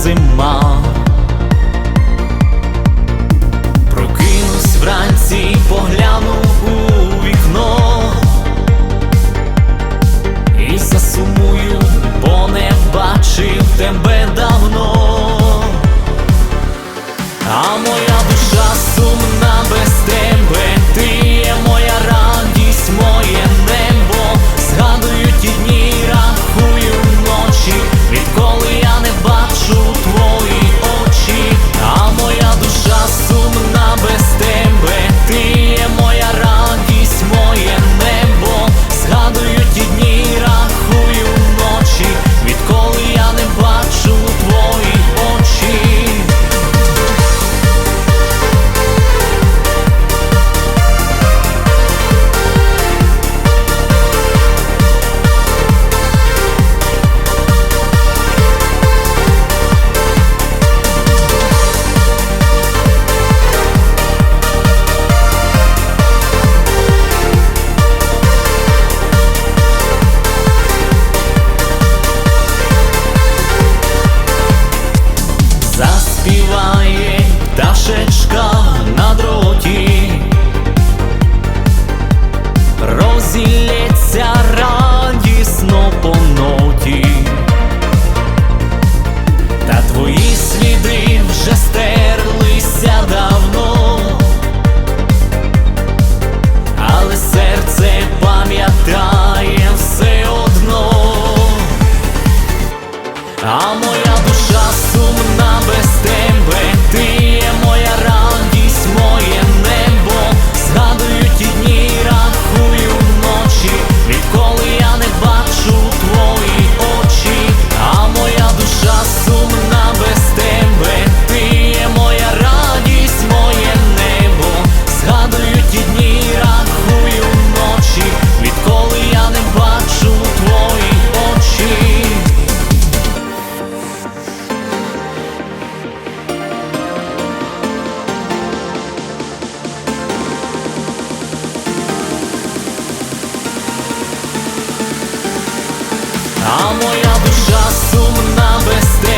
зима. poprzeczka моя душа сумна без тебе